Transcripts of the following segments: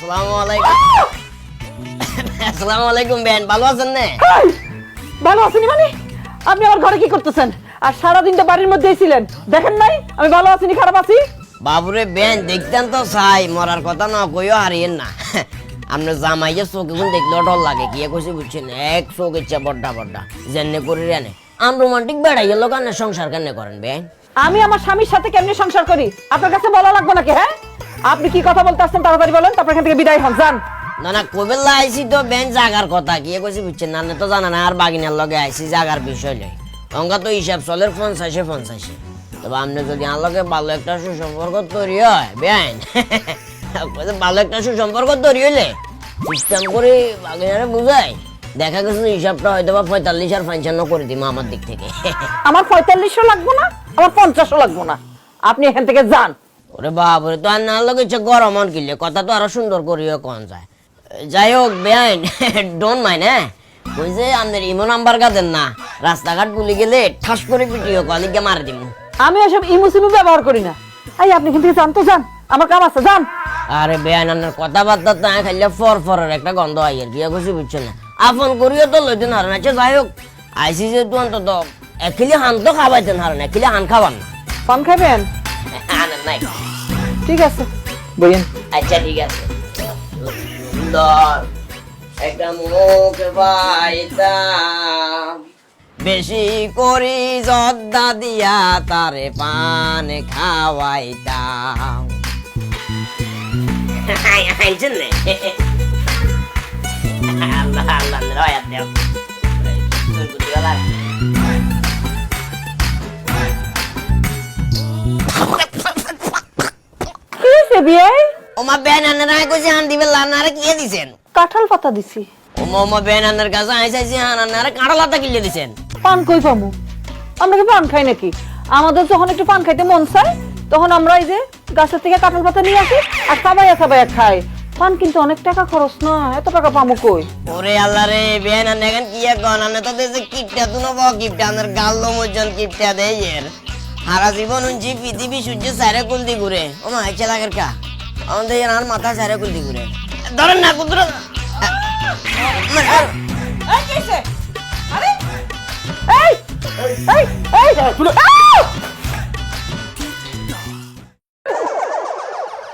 আসসালামু আলাইকুম। আসসালামু আলাইকুম বেন ভালো আছেন না? ভালো আছেন মানে? আপনি আমার ঘরে কি করতেছেন? আর সারাদিন তো বাড়ির মধ্যেই ছিলেন। দেখেন নাই আমি ভালো আছি নি খারাপ আছি? বাবুরে বেন দেখতেন তো চাই মরার কথা না কইও হারিয়েন না। আপনার জামাইয়ের চোখে গুণ দেখলেও ডর লাগে কি কইছি বুঝছেন এক চোখ ইচ্ছা বড্ডা বড্ডা জেনে করি রেনে। আম রোমান্টিক বেড়াই গেল সংসার কেন করেন বেন আমি আমার স্বামীর সাথে কেমনি সংসার করি? আপনার কাছে বলা লাগবে নাকি হ্যাঁ? আপনি কি কথা বলতে আসছেন তাড়াতাড়ি বলেন তারপর এখান থেকে বিদায় হন যান। না না কবেলা আইসি তো বেন জাগার কথা কি কইছি বুঝছেন না তো জানা না আর বাগিনার লগে আইসি জাগার বিষয় লই। অঙ্কা তো হিসাব চলের পঞ্চাশে পঞ্চাশে তবে আপনি যদি আমার লগে ভালো একটা সুসম্পর্ক তৈরি হয় বেন ভালো একটা সুসম্পর্ক তৈরি হইলে সিস্টেম করে বাগিনারে বুঝাই। দেখা গেছে হিসাবটা হয়তো বা পঁয়তাল্লিশ আর পঞ্চান্ন করে দিব আমার দিক থেকে। আমার পঁয়তাল্লিশও লাগবো না আমার পঞ্চাশও লাগবো না। আপনি এখান থেকে যান। ওরে বাবরে তো আর না লগে ইচ্ছে গরম অন কিনলে কথা তো আরও সুন্দর করিও কন যায়। যাই হোক বেআইন ডোন্ট মাইন হ্যাঁ? ওই যে আমাদের ইমো নাম্বার গাদেন না রাস্তাঘাট গুলি গেলে ঠাস করে পিটিও কলিকে মারে দিমু। আমি এসব ইমুসিমু ব্যবহার করি না। এই আপনি থেকে যান তো যান আমার কাম আছে যান। আরে বেআইন আপনার কথাবার্তা তো খাইলে ফর ফরের একটা গন্ধ আই আর কি খুশি বুঝছেন না। আপন করিও তো লইতেন হারেন আচ্ছা যাই হোক আইসি যে তুই অন্তত এখিলি হান তো খাওয়াইতেন হারেন এখিলি হান খাবান না। পান খাবেন? আনেন নাই। ঠিক আছে বইয়েন। আচ্ছা ঠিক আছে। সুন্দর একটা মুখ পাইতাম। বেশি করি জর্দা দিয়া তারে পান খাওয়াইতাম। আইছেন আল্লাহ আল্লাহ রয়াত দেও। কি ওমা বেন আনারা কইছে হান দিবে লানারে কি দিছেন? কাঁঠাল পাতা দিছি। ওমা ওমা বেন আনার কাছে আইসাইছি হান আনারে কাঁড়ালাতা কিলে দিছেন। পান কই পামু? আমরা কি পান খাই নাকি? আমাদের যখন একটু পান খাইতে মন চায় তখন আমরা এই যে গাছের থেকে কাঁঠাল পাতা নিয়ে আসি আর সাবাইয়া সাবাইয়া খাই। পান কিন্তু অনেক টাকা খরচ না এত টাকা পামু কই? ওরে আল্লাহ রে বেন আনে এখন কি এক গন আনে তো দেশে কিপটা তুনো ব কিপটা আনার গাল্লো মজন কিপটা দেয় এর। হারা জীবন উঞ্চি পৃথিবী সূর্য সারে কুলদি ঘুরে। ও মা ইচ্ছা লাগের কা? আমাদের আর মাথা সারে কুলদি ঘুরে। ধরেন না কুদ্র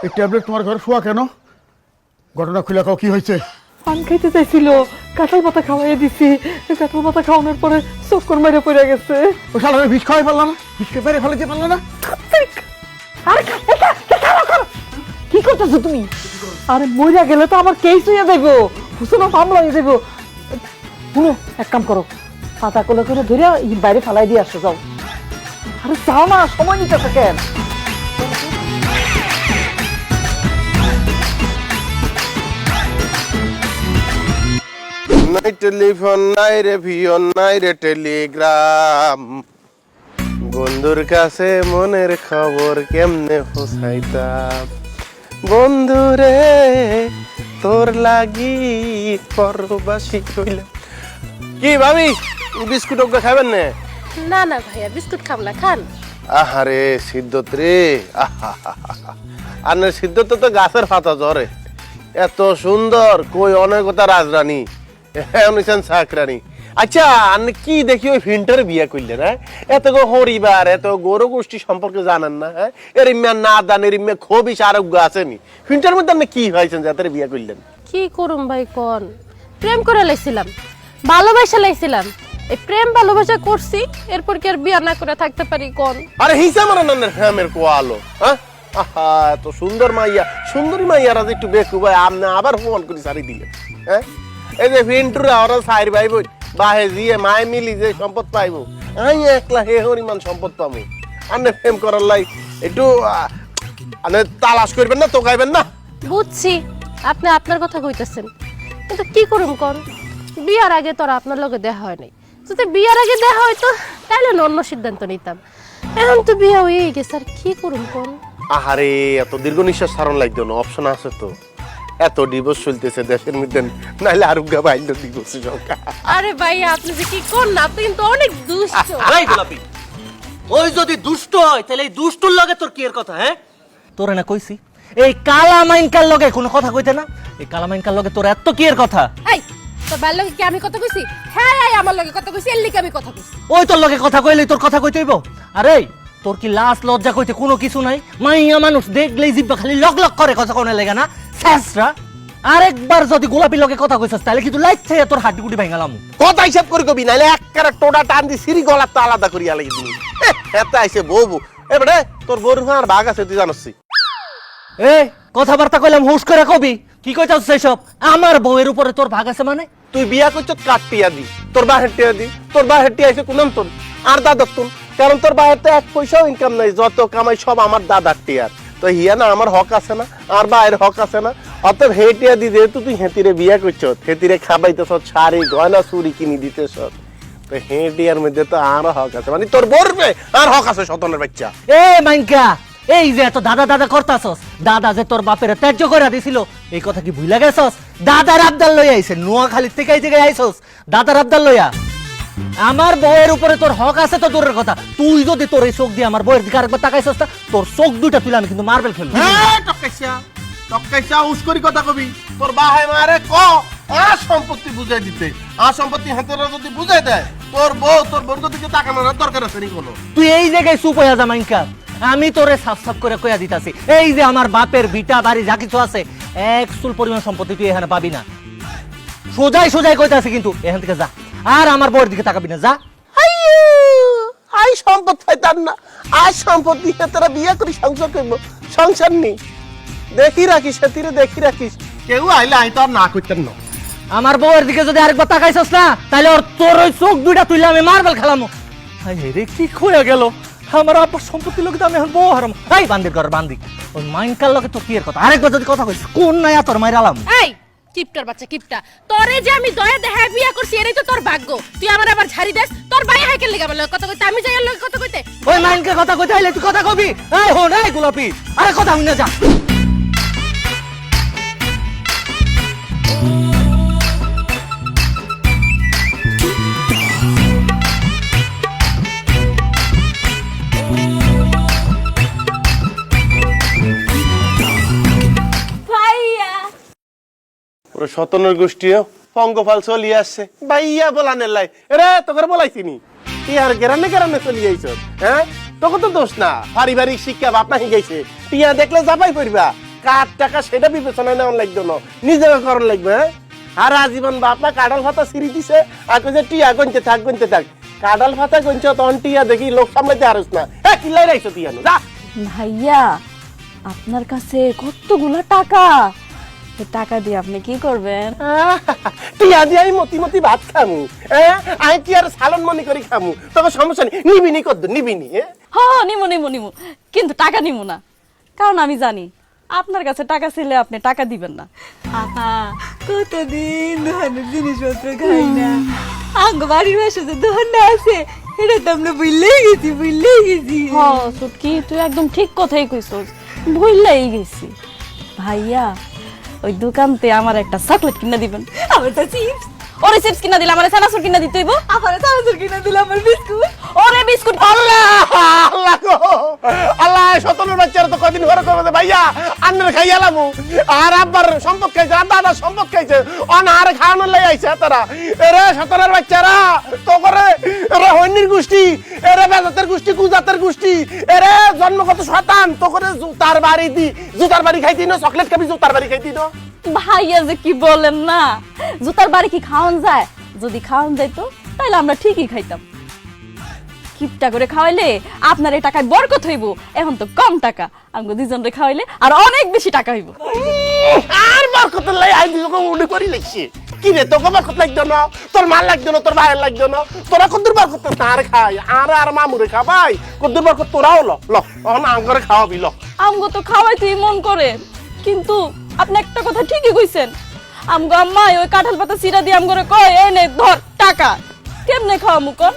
এই ট্যাবলেট তোমার ঘরে শোয়া কেন? ঘটনা খুলে কাও কি হয়েছে? পান খাইতে চাইছিল কাঁঠাল পাতা খাওয়াইয়ে দিছি। কাঁঠাল পাতা খাওয়ানোর পরে চক্কর মেরে পড়ে গেছে। ও শালা বিষ খাওয়াই পারলাম বিষ খেয়ে পেরে ফেলেছে পারলাম না? আরে। কি করতেছো তুমি? আরে মরিয়া গেলে তো আমার কেস হয়ে যাইব। হুসুনা মামলা হয়ে যাইব। শুনো এক কাম করো। পাতা কোলে করে ধরে বাইরে ফালাই দিয়ে আসো যাও। আরে যাও না সময় নিতে থাকেন। নাই টেলিফোন নাই রে ভিয়ন নাই রে টেলিগ্রাম। বন্ধুর কাছে মনের খবর কেমনে বন্ধু রে তোর লাগি পরবাসী কইলাম কি ভাবি বিস্কুট ওকে খাবেন না? না না ভাইয়া বিস্কুট খাম না খান। আহারে সিদ্ধত রে আর সিদ্ধত তো গাছের পাতা জ্বরে এত সুন্দর কই অনেকতা রাজরানী। অনুসান চাকরানী। আচ্ছা আপনি কি দেখি ওই ফিন্টার বিয়ে করলেন হ্যাঁ? এত গো হরিবার এত গৌর গোষ্ঠী সম্পর্কে জানেন না হ্যাঁ? এর ইম্যা না দান এর ইম্যা খুবই আরোগ্য আসেনি ফিন্টার মধ্যে আপনি কি হয়েছেন যাতে বিয়ে করলেন কি করুম ভাই কোন? প্রেম করে লাইছিলাম ভালোবাসা লাইছিলাম। এই প্রেম ভালোবাসা করছি এরপর কি আর বিয়ে না করে থাকতে পারি কোন? আরে হিসা মানে নানের ফ্যামের কোয়ালো হ্যাঁ? আহা এত সুন্দর মাইয়া সুন্দরী মাইয়ারা যে একটু বেকু ভাই আপনি আবার ফোন করে সারি দিলেন হ্যাঁ? এই যে ভিন্টুরা ওরা সাইর ভাই বই বাহে জিয়ে মায় মিলি যে সম্পদ পাইবো। আমি একলা হে হরিমান সম্পদ পাবো আনে প্রেম করার লাই একটু আনে তালাশ করবেন না তোকাইবেন না? বুঝছি আপনি আপনার কথা কইতেছেন। কিন্তু কি করুম কোন? বিয়ার আগে তোর আপনার লগে দেখা হয় নাই। যদি বিয়ার আগে দেখা হয়তো তাহলে অন্য সিদ্ধান্ত নিতাম। এখন তো বিয়ে হয়ে গেছে আর কি করুম কোন? আহারে এত দীর্ঘ নিঃশ্বাস সারণ লাগতো না অপশন আছে তো। এত ডিভোর্স চলতেছে দেশের মধ্যে নাইলে আরোগ্য বাইল ডিভোর্স সংখ্যা আরে ভাই আপনি যে কি কোন না আপনি কিন্তু অনেক দুষ্ট। গোলাপি ওই যদি দুষ্ট হয় তাহলে এই দুষ্টুর লগে তোর কি এর কথা হ্যাঁ? তোরে না কইছি এই কালা মাইনকার লগে কোনো কথা কইতে না এই কালা মাইনকার লগে তোর এত কি এর কথা? এই তোর বাল লগে কি আমি কথা কইছি? হ্যাঁ এই আমার লগে কথা কইছি এর লিগে আমি কথা কইছি। ওই তোর লগে কথা কইলে তোর কথা কইতে হইব? আরে তোর কি লাশ লজ্জা কইতে কোনো কিছু নাই? মাইয়া মানুষ দেখলেই জিব্বা খালি লক লক করে কথা কোনে লেগে না। স্যাসরা আরেকবার যদি গোলাপি লগে কথা কইছস তাহলে কিন্তু লাইট থেকে তোর হাড্ডি গুটি ভাঙালাম কথা হিসাব করে কবি নাইলে এক টোটা টান দি সিঁড়ি গলা তো আলাদা করিয়া লাগি আইসে বউ এবারে তোর বউর আর ভাগ আছে তুই জানসি কথাবার্তা কইলাম হুশ করে কবি। কি কইতাছ সেসব আমার বউয়ের উপরে তোর ভাগ আছে মানে? তুই বিয়া করছ কাটিয়া দি। তোর বাহের টিয়া দি। তোর বাহের টিয়া আইসে কোনাম তোর? আর দাদার তোর? কারণ তোর বাহের তো এক পয়সাও ইনকাম নাই যত কামাই সব আমার দাদার টিয়ার। তো হিয়া না, আমার হক আছে না, আর বায়ের হক আছে না। অতএব হে টিয়া দি, যেহেতু তুই হেতিরে বিয়া করছ হেতিরে খাবাইতেছ শাড়ি, গয়না চুরি কিনি দিতেছ তো হে টিয়ার মধ্যে তো আর হক আছে। মানে তোর বলবে আর হক আছে, সতনের বাচ্চা। এ মাইনকা, এই যে এত দাদা দাদা করতাছস, দাদা যে তোর বাপের ত্যায্য করে দিছিল, এই কথা কি ভুইলা গেছস? দাদার আবদাল লইয়া আইছে, নোয়াখালীর থেকে এই জায়গায় আইছস, দাদার আবদাল লইয়া। আমার বউয়ের উপরে তোর হক আছে তো দূরের কথা। তুই যদি তোর এই চোখ দিয়ে আমার বউয়ের দিকে আরেকবার তাকাইছস না তোর চোখ দুইটা তুলে আমি কিন্তু মার্বেল খেলব হ্যাঁ টকাইছা টকাইছা উস্করি কথা কবি। তোর বাহে মারে ক? আর সম্পত্তি বুঝাই দিতে। আর সম্পত্তি যদি বুঝাই দেয় তোর বউ তোর বউর দিকে তাকানোর দরকার আছে নি কোনো। তুই এই জায়গায় চুপ হইয়া যা মাইনকা। আমি তোরে সাফ সাফ করে কইয়া দিতাছি। এই যে আমার বাপের বিটা বাড়ি যা কিছু আছে এক চুল পরিমাণ সম্পত্তি তুই এখানে পাবি না। সোজাই সোজাই কইতাছি কিন্তু এখান থেকে যা। আর আমার বউয়ের দিকে তাকাবি না যা। আই সম্পদ পাইতাম না। আজ সম্পত্তি তোরা বিয়ে করি সংসার করব। সংসার নেই। দেখি রাখিস সেতিরে দেখি রাখিস। কেউ আইলে আই তো আর না করতেন না। আমার বউয়ের দিকে যদি আরেকবার তাকাইছস না তাহলে ওর তোর ওই চোখ দুইটা তুইলে আমি মার্বেল খেলামো। হাই রে কি খোয়া গেল? আমার আব্বার সম্পত্তি লোক আমি এখন বউ হারাম। এই বান্দির ঘর বান্দি। ওই মাইনকার লগে তোর কি এর কথা? আরেকবার যদি কথা কইস কোন নাই তোর মাইরালাম এই কিপটার বাচ্চা, কিপটা। তোরে যে আমি দয়া দেখা বিয়া করছি, এরই তো তোর ভাগ্য। তুই আমার আবার ঝাড়ি দেস, তোর ভাই হাইকেল লেগে বলে, কথা কইতে, আমি যাই লোক কথা কইতে। ওই মাইনকে কথা কইতে হইলে তুই কথা কবি? এই হো এই গোলাপি। আরে কথা হই না যা। ওরে সতনের গোষ্ঠীও পঙ্গফাল চলিয়ে আসছে। বাইয়া রে তোকে বলাইছি নি গেরানে গেরানে চলিয়ে আইছ। হ্যাঁ? তোকে তো দোষ না। পারিবারিক শিক্ষা বাপনা টিয়া দেখলে যাবাই পড়বা। কার টাকা সেটা নেওয়ার লাগতো না। নিজেকে করার লাগবে হ্যাঁ? আর আজীবন বাপা কাডাল সিঁড়ি দিছে। আর কইছে, টিয়া গঞ্চে থাক থাক। কাডাল ভাতা গঞ্চে তখন টিয়া দেখি লোক সামলাইতে আরস না। টিয়া ভাইয়া, আপনার কাছে কতগুলো টাকা? টাকা দিয়ে আপনি কি করবেন? টিয়া দিয়ে আমি মতি মতি ভাত খামু হ্যাঁ আমি কি আর সালন মনি করে খামু? তবে সমস্যা নেই নিবিনি কদ্দ নিবিনি হ্যাঁ নিমু নিমু নিমু। কিন্তু টাকা নিমু না। কারণ আমি জানি আপনার কাছে টাকা ছিলে আপনি টাকা দিবেন না। আপা কতদিন দোকানের জিনিসপত্র খাই না। আঙ্গ বাড়ির পাশে যে দোকানটা আছে। এটা তো আমরা বুঝলেই গেছি বুঝলেই গেছি। হ সুটকি তুই একদম ঠিক কথাই কইছস। ভুললাই গেছি। ভাইয়া ওই দোকানতে আমার একটা চকলেট কিনে দিবেন। আমার তো চিপস ওরে চিপস কিনা দিলে আমার চানাচুর কিনা দিতে হইব? আমার চানাচুর কিনে দিল আমার বিস্কুট। ওরে বিস্কুট আল্লাহ আল্লাহ গো। আল্লাহ সতনের বাচ্চারা তো কদিন ঘরে করবে ভাইয়া আন্নের খাইয়ালামু আর আব্বার সম্পদ খাইছে আর দাদা সম্পদ খাইছে। অন আর খাওয়ানোর লাই আইছে তারা। এরে সতনের বাচ্চারা তো করে এরে হন্যির গোষ্ঠী এরে বেজাতের গোষ্ঠী কুজাতের গোষ্ঠী এরে জন্মগত শতান তো করে জুতার বাড়ি দি জুতার বাড়ি খাইতি না চকলেট খাবি জুতার বাড়ি খাইতি না ভাইয়া যে কি বলেন না? জুতার বাড়ি কি খাওয়ান যায়? যদি খাওয়ান যাইতো তাহলে আমরা ঠিকই খাইতাম। কিপটা করে খাওয়াইলে আপনার এই টাকায় বরকত হইব এখন তো কম টাকা। আমাকে দুজন রে খাওয়াইলে আর অনেক বেশি টাকা হইব। আর বরকত লাই আই দিকে উনি করি লাগছে কি রে তোকে বরকত লাগতো না? তোর মাল লাগতো না? তোর ভাইয়ের লাগতো না? তোরা কদ্দুর বরকত তার খাই আর আর মামুরে খাবাই। কদ্দুর বরকত তোরাও ল ল। অন আঙ্গরে খাওয়াবি ল। আমগো তো খাওয়াই তুই মন করে। কিন্তু আপনি একটা কথা ঠিকই কইছেন। আমগো আম্মাই ওই কাঁঠাল পাতা সিরা দিয়ে আমগরে কয় এনে ধর টাকা। কেমনে খাওয়া মুকন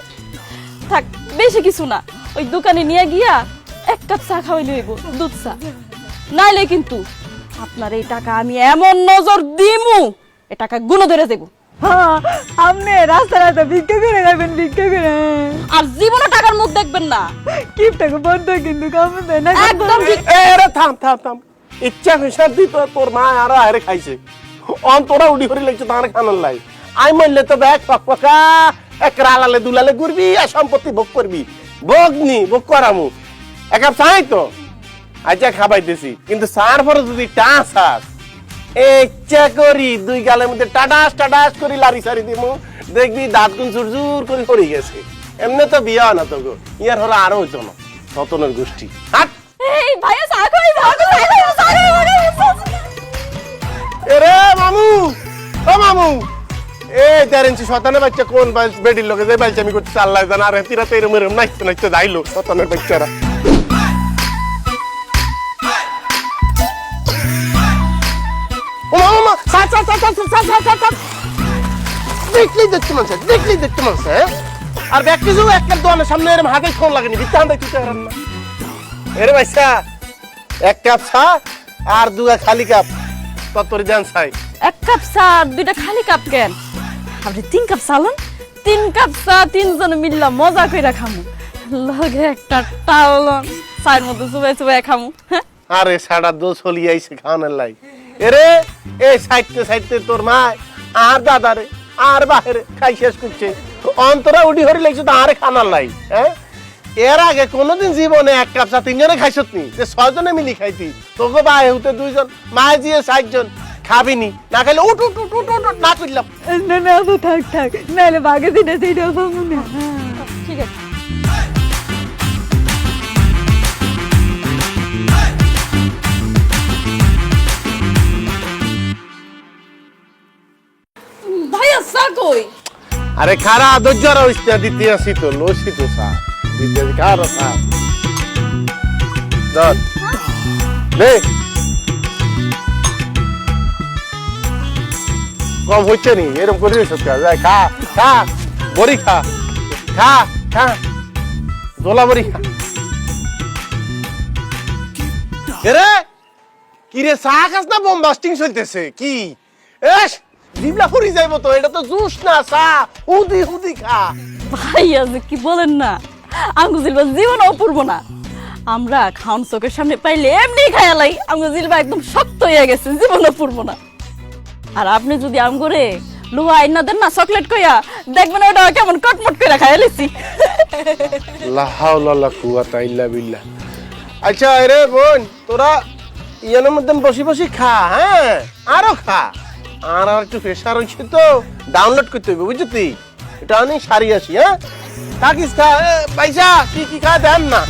থাক বেশি কিছু না। ওই দোকানে নিয়ে গিয়া এক কাপ চা খাওয়াইলে হইব দুধ চা। নাইলে কিন্তু আপনার এই টাকা আমি এমন নজর দিমু এ টাকা গুণ ধরে দেবো। হ্যাঁ আপনি রাস্তা রাস্তা ভিক্ষা করে খাবেন ভিক্ষা করে। আর জীবনে টাকার মুখ দেখবেন না। কিপটাকে বন্ধ কিন্তু দেয় না একদম ঠিক। এ থাম থাম থাম। ইচ্ছা তোর মা আর আরে খাইছে। অন তোরা উডি করে লাগছে তার খানার লাই। আই তো এক রালালে দুলালে ঘুরবি আর সম্পত্তি ভোগ করবি। ভোগ করামু। এক চাই তো? আচ্ছা কিন্তু সার পরে যদি টাস আস ইচ্ছা করি দুই গালের মধ্যে টাটাস টাটাস করি লারি সারি দিমু। দেখবি দাঁত গুন জুর জুর করে পড়ে গেছে। এমনি তো বিয়া না তো গো ইয়ার হলো আরও হইতো না সতনের গোষ্ঠী। হাট! এই ভাইয়া চার ইঞ্চি শতানের বাচ্চা কোন বেডির লোকে যে বাইলছে আমি করতে আল্লাহ জানা। আর হেতিরাতে এরম এরম নাচতে নাচতে যাইলো শতানের বাচ্চারা। দেখলেই দেখতে মন চায়, দেখলেই দেখতে মন চায় হ্যাঁ? আর ব্যক্তি যে একটা দোকানের সামনে এরম হাতে ফোন লাগেনি বিত্তা হাতে তুই হারান না এরে ভাইসা এক কাপ চা খালি কাপ কেন? আপনি তিন কাপ চালুন তিন কাপ চা, তিনজন মিললা মজা কইরা খামু। লগে একটা টালন, চায়ের মধ্যে চুবাই চুবাই খামু। হ্যাঁ? আরে সাড়া দোষ হলি আইছে খাওয়ানোর লাই। এরে, এই সাইডতে সাইডতে তোর মা আর দাদা রে, আর বাহিরে খাই শেষ করছে। অন্তরা উডি হরি লাগছে তো আরে খানার লাই হ্যাঁ? এর আগে কোনোদিন জীবনে এক কাপ চা তিনজনে খাইছত নি যে ছয়জনে মিলি খাইতি। তোকে বা দুইজন, মায়ে জিয়ে চারজন খাবিনি। না খাইলে উঠ উঠ উঠ উঠ উঠ, না করলাম না না আপু থাক থাক। নাহলে বাগে দিনে সেইটা পাবো না। ঠিক আছে। ভাইয়া চা কই? আরে খারা ধৈর্য রইস না দিতে আসি তো লসি তো সা দিতে খারা সা ধর। নে কম হচ্ছে নি এরকম করে খা খা, বড়ি খা খা খা, দোলা বড়ি খা। এরে, কি রে, চা খাস না বোম বাস্টিং চলতেছে, কি? এস, জিবলা ফুরি তো, এটা তো জুস না, চা, হুদি হুদি খা। ভাইয়া যে কি বলেন না? আঙ্গু জিলবা জীবন অপূর্ব না। আমরা খাওন চোখের সামনে পাইলে এমনি খায়ালাই আঙ্গু জিলবা একদম শক্ত হয়ে গেছে, জীবন অপূর্ব না। আর আপনি যদি আম করে লোহা আইনা দেন না চকলেট কইয়া, দেখবেন ওটা কেমন কটমট করে খাইয়ালিছি লা হাওলা লা কুওয়াতা ইল্লা বিল্লাহ। আচ্ছা রে বোন, তোরা ইয়ানের মধ্যে বসে বসে খা হ্যাঁ? আরও খা। আর আর একটু প্রেশার হয়েছে তো ডাউনলোড করতে হবে বুঝলি এটা আমি সারি আসি হ্যাঁ? থাকিস খা পয়সা কি কি খা, দেন না।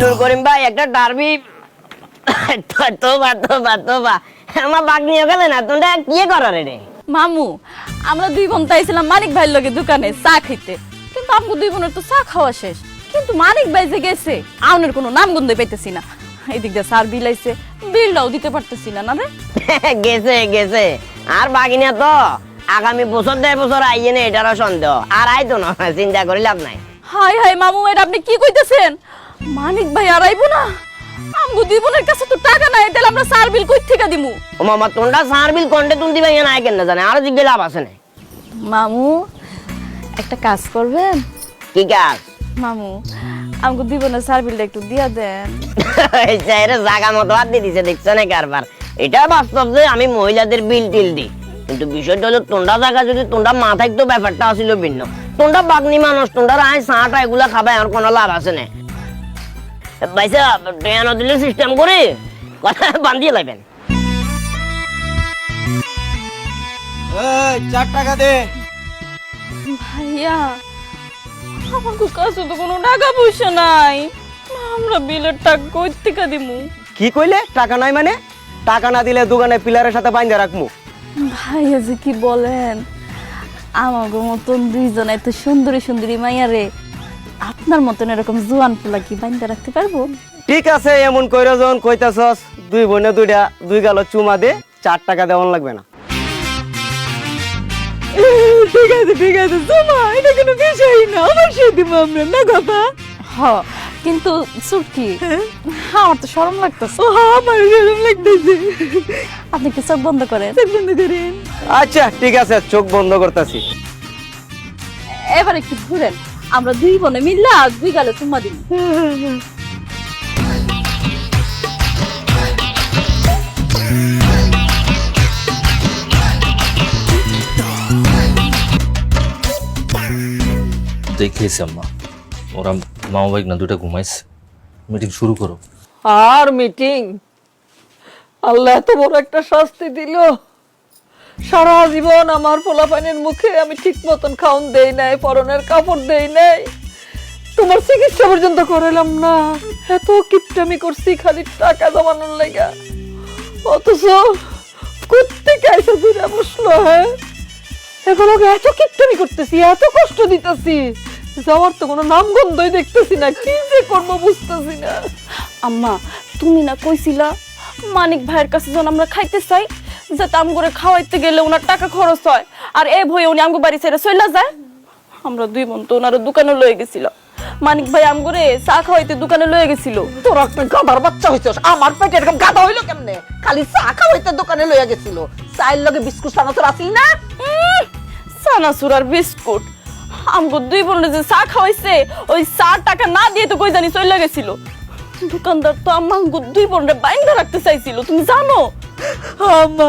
নুর করিম ভাই একটা ডারবি। তোবা তোবা তোবা আমার বাঘ নিয়ে গেলে না তোমরা কি করার রে মামু আমরা দুই বোন তাইছিলাম মানিক ভাইয়ের লগে দোকানে চা খাইতে। কিন্তু আমগো দুই বোনের তো চা খাওয়া শেষ। কিন্তু মানিক ভাই যে গেছে আউনের কোনো নাম গন্ধ পাইতেছি না। এদিক দিয়ে সার বিল আইছে বিলটাও দিতে পারতেছি না না রে? গেছে গেছে। আর বাগিনা তো আগামী বছর দেড় বছর আইয়ে না এটারও সন্দেহ। আর আইতো না চিন্তা করি লাভ নাই। হাই হাই মামু এটা আপনি কি কইতেছেন? মানিক ভাই আর আইবো না? আমগো দুই বোনের কাছে তো টাকা নাই তাহলে আমরা সার বিল কই থেকে দিমু? ও মামা তোমরা সার বিল কন্টে তুলতে পাই না কেন জানে আর জিজ্ঞে লাভ আছে না। মামু একটা কাজ করবেন? কি কাজ? মামু আমগো দুই বোনের সার বিলটা একটু দিয়া দেন। এই চাইরে জাগা মতো হাত দিয়ে দিছে দেখছ না কারবার? এটা বাস্তব যে আমি মহিলাদের বিল টিল দিই। কিন্তু বিষয়টা হলো তোমরা জায়গা যদি তোমরা মাথায় তো ব্যাপারটা আসিল ভিন্ন। তোমরা বাগনি মানুষ তোমরা আয় চাটা এগুলা খাবে আর কোনো লাভ আছে না। ভাইসা ট্রেন দিলে সিস্টেম করে কথা বান্ধিয়ে লাগবেন চার টাকা দে। ভাইয়া আমাকে কাছে তো কোনো টাকা পয়সা নাই। আমরা বিলের টাকা কই থেকে দিমু? কি কইলে? টাকা নাই মানে? টাকা না দিলে দোকানে পিলারের সাথে বাইন্ধা রাখমু। ভাইয়া যে কি বলেন আমাগো মতন দুইজন এত সুন্দরী সুন্দরী মাইয়া রে। আপনার মতন এরকম জোয়ান পোলা কি বাইন্দা রাখতে পারব? ঠিক আছে এমন কইরা যখন কইতাছস দুই বোনে দুইটা দুই গাল চুমা দে চার টাকা দেওয়ান লাগবে না। ঠিক আছে ঠিক আছে জমা এটা কোনো বিষয় না অবশ্যই দিব আমরা না কথা হ কিন্তু সুটকি আমার তো শরম লাগতেছে। ও আমার গরম লাগতেছে। আপনি কি চোখ বন্ধ করেন? চোখ বন্ধ করেন। আচ্ছা ঠিক আছে চোখ বন্ধ করতেছি। এবার একটু ঘুরেন। আমরা দুই বোনে মিললা দুই গালে চুম্মা দিন। দেখেছি আম্মা। ওরা মামা বাইক না দুটা ঘুমাইছে। মিটিং শুরু করো। আর মিটিং? আল্লাহ এত বড় একটা শাস্তি দিল। সারা জীবন আমার পোলাপানের মুখে আমি ঠিক মতন খাওন দেই নাই, পরনের কাপড় দেই নাই। তোমার চিকিৎসা পর্যন্ত করালাম না। এত কিপটামি করছি খালি টাকা জমানোর লেগা। অথচ কোথেকে এসে ঘুরে বসল হ্যাঁ? এগুলো এত কিপটামি করতেছি, এত কষ্ট দিতেছি যাওয়ার তো কোনো নাম গন্ধই দেখতেছি না, কি যে করব বুঝতেছি না। আম্মা, তুমি না কইছিলা, মানিক ভাইয়ের কাছে যখন আমরা খাইতে চাই যাতে আম করে খাওয়াইতে গেলে ওনার টাকা খরচ হয়। আর এ ভয়ে উনি আমগো বাড়ি ছেড়ে চলে যায়। আমরা দুই বোন তো ওনার দোকানে লয়ে গেছিল। মানিক ভাই আম করে চা খাওয়াইতে দোকানে লয়ে গেছিল। তোর একটা গাধার বাচ্চা হইছস আমার পেটে এরকম গাধা হইল কেমনে? খালি চা খাওয়াইতে দোকানে লইয়া গেছিল। চায়ের লগে বিস্কুট সানাতর আসি না? চানাচুর আর বিস্কুট। আমগো দুই বোনের যে চা খাওয়াইছে ওই চা টাকা না দিয়ে তো কই জানি চলে গেছিল। দোকানদার তো আমাকে দুই বোনরে বাইন্ধা রাখতে চাইছিল তুমি জানো? আম্মা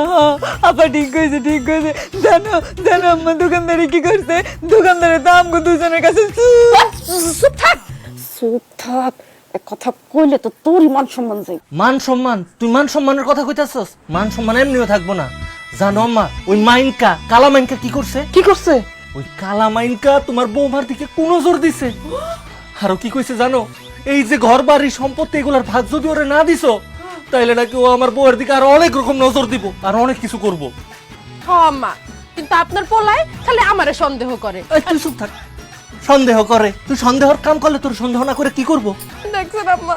আপা ঠিক কইছে ঠিক কইছে। জানো জানো আম্মা দোকানদারে কি করছে? দোকানদারে তো আমগো দুজনের কাছে চুপ। থাক। চুপ থাক। কথা কইলে তো তোরই মান সম্মান যাই মান সম্মান? তুই মান সম্মানের কথা কইতাছস? মান সম্মান এমনিও থাকব না। জানো আম্মা ওই মাইনকা কালা মাইনকা কি করছে? কি করছে? ওই কালা মাইনকা তোমার বৌমার দিকে কোন নজর দিছে। আরও কি কইছে জানো? এই যে ঘর বাড়ি সম্পত্তি এগুলার ভাগ যদি ওরে না দিছো তাইলে নাকি ও আমার বউয়ের দিকে আরও অনেক রকম নজর দিব আর অনেক কিছু করব। আম্মা কিন্তু আপনার পোলায় খালি আমারে সন্দেহ করে। এই তুই চুপ থাক। সন্দেহ করে। তুই সন্দেহর কাম করলে তোর সন্দেহ না করে কি করব? দেখছেন আম্মা?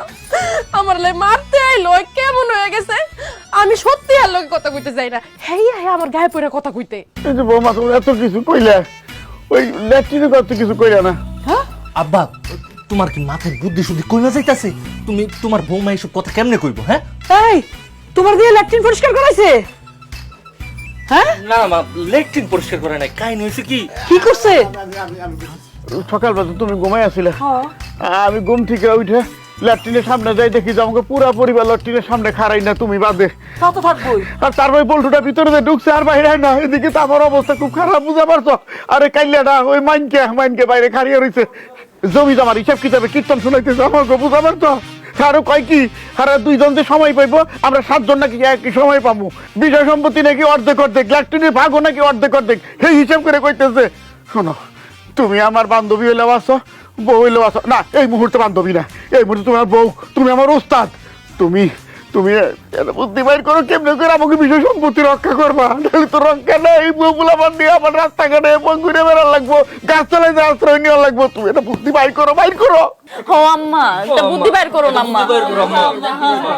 আমার লাই মারতে আইলো কেমন হয়ে গেছে? আমি সত্যি আর লোকে কথা কইতে যাই না। হেই হ্যাঁ আমার গায়ে পড়ে কথা কইতে। এই যে বৌমা তুমি এত কিছু কইলা ওই ল্যাট্রিনে তো এত কিছু কইলে না। আব্বা তোমার কি মাথার বুদ্ধি শুদ্ধি কইমা যাইতাছে? তুমি তোমার বৌমা এইসব কথা কেমনে কইবো হ্যাঁ? এই তোমার দিয়ে ল্যাট্রিন পরিষ্কার করাইছে। হ্যাঁ? না মা লেট্রিন পরিষ্কার করে নাই। কাহিনী হয়েছে কি? কি করছে? সকালবেলা তুমি ঘুমাই আসছিলে আমি ঘুম থেকে উঠে ল্যাট্রিনের সামনে যাই দেখি যে আমাকে পুরা পরিবার ল্যাট্রিনের সামনে খারাই না তুমি বাদে। তা তো থাকবোই। আর তারপরে পল্টুটা ভিতরে যে ঢুকছে আর বাইরে না এদিকে তো আমার অবস্থা খুব খারাপ বুঝতে পারছ? আরে কাইলাটা ওই মাইনকে মাইনকে বাইরে খারিয়ে রয়েছে জমি জমার হিসাব কিতাবে কীর্তন শুনাইতেছে আমাকে বুঝতে তো আরও কয় কি? আর দুইজন যে সময় পাইবো, আমরা সাতজন নাকি একই সময় পাবো। বিষয় সম্পত্তি নাকি অর্ধেক অর্ধেক ল্যাট্রিনের ভাগও নাকি অর্ধেক অর্ধেক, সেই হিসাব করে কইতেছে। শোনো, তুমি আমার বান্ধবী হইলেও আসো বউ হইলেও আসো না, এই মুহূর্তে বান্ধবী না, এই মুহূর্তে তোমার বউ, তুমি আমার ওস্তাদ। তুমি তুমি বুদ্ধি বাইর করো কেমনে করে আমাকে বিষয় সম্পত্তি রক্ষা করবা? নাহলে তো রক্ষা নেই দিয়ে আমার রাস্তাঘাটে বেড়ার লাগবো গাছ তলায় যে আশ্রয় নেওয়া লাগবো তুমি এটা বুদ্ধি বাইর করো বাইর করো। ও আম্মা একটা বুদ্ধি বাইর করো না আম্মা।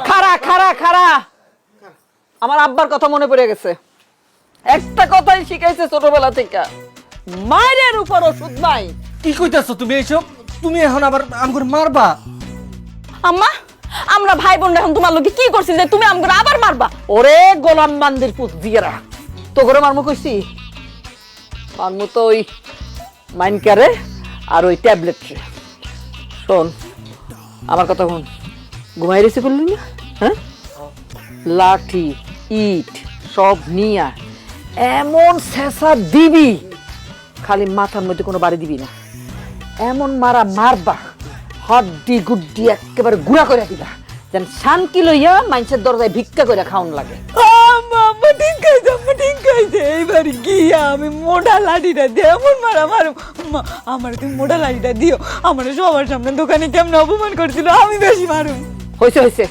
খারা খারা খারা আমার আব্বার কথা মনে পড়ে গেছে। একটা কথাই শিখাইছে ছোটবেলা থেকে। মায়ের উপর ওষুধ নাই। কি কইতাছো তুমি এইসব? তুমি এখন আবার আমগর মারবা? আম্মা আমরা ভাই বোন এখন তোমার লোকে কি করছি যে তুমি আমগরে আবার মারবা? ওরে গোলাম বান্দির পুত দিয়েরা তো করে মারমু কইছি? মারমু তো ওই মাইনকারে আর ওই ট্যাবলেট শোন, আমার কথা শুন। ঘুমাই রেছে করলি না? হ্যাঁ? লাঠি, ইট, সব নিয়া এমন শেষা দিবি, খালি মাথার মধ্যে কোনো বাড়ি দিবি না। এমন মারা মারবা। হড্ডি গুড্ডি একেবারে গুড়া করে দিবা যেন শান্তি লইয়া মানুষের দরজায় ভিক্ষা করে খাওন লাগে। আম্মা ঠিক কইছে আম্মা ঠিক কইছে। এইবার গিয়া আমি মোটা লাঠিটা দিয়ে এমন মারা আম্মা, আমার তুমি মোটা লাঠিটা দিও। আমার সবার সামনে দোকানে কেমন অপমান করছিল আমি বেশি মারুম। হয়েছে হয়েছে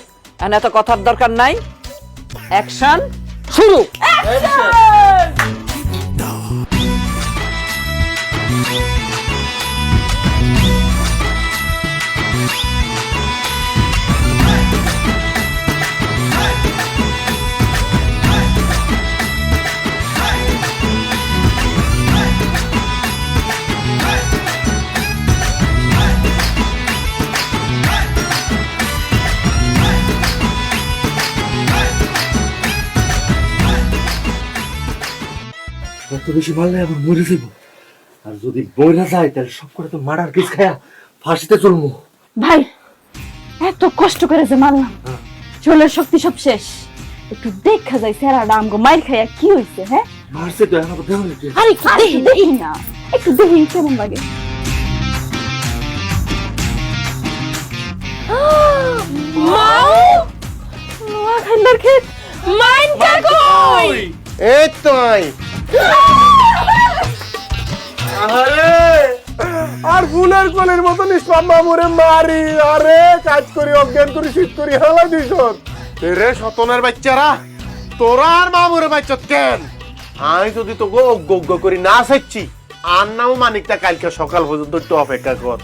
এত কথার দরকার নাই। অ্যাকশন শুরু। এত বেশি মারলে আবার মরে যাব আর যদি বইরা যায় তাহলে সব করে তো মারার কিস খায়া ফাঁসিতে চলবো ভাই এত কষ্ট করে যে মারলাম। চুলের শক্তি সব শেষ। একটু দেখা যায় স্যারাটা আমগো মাইর খাইয়া কি হইছে হ্যাঁ? মারছে তো এখন নিতে। আরে একটু দেখি দেখি না। একটু দেখি কেমন লাগে। মাও! নোয়া খাইলার ক্ষেত মাইন কই? এই তো আই আর ফুলের কলের মতন ইসলাম্মা মরে মারি আরে কাজ করি অজ্ঞান করি শীত করি হালা দিস রে সতনের বাচ্চারা তোরা আর মামুরে বাচ্চা কেন? আমি যদি তোকে অজ্ঞ অজ্ঞ করি না চাইছি আর নাও মানিকটা কালকে সকাল পর্যন্ত একটু অপেক্ষা কর।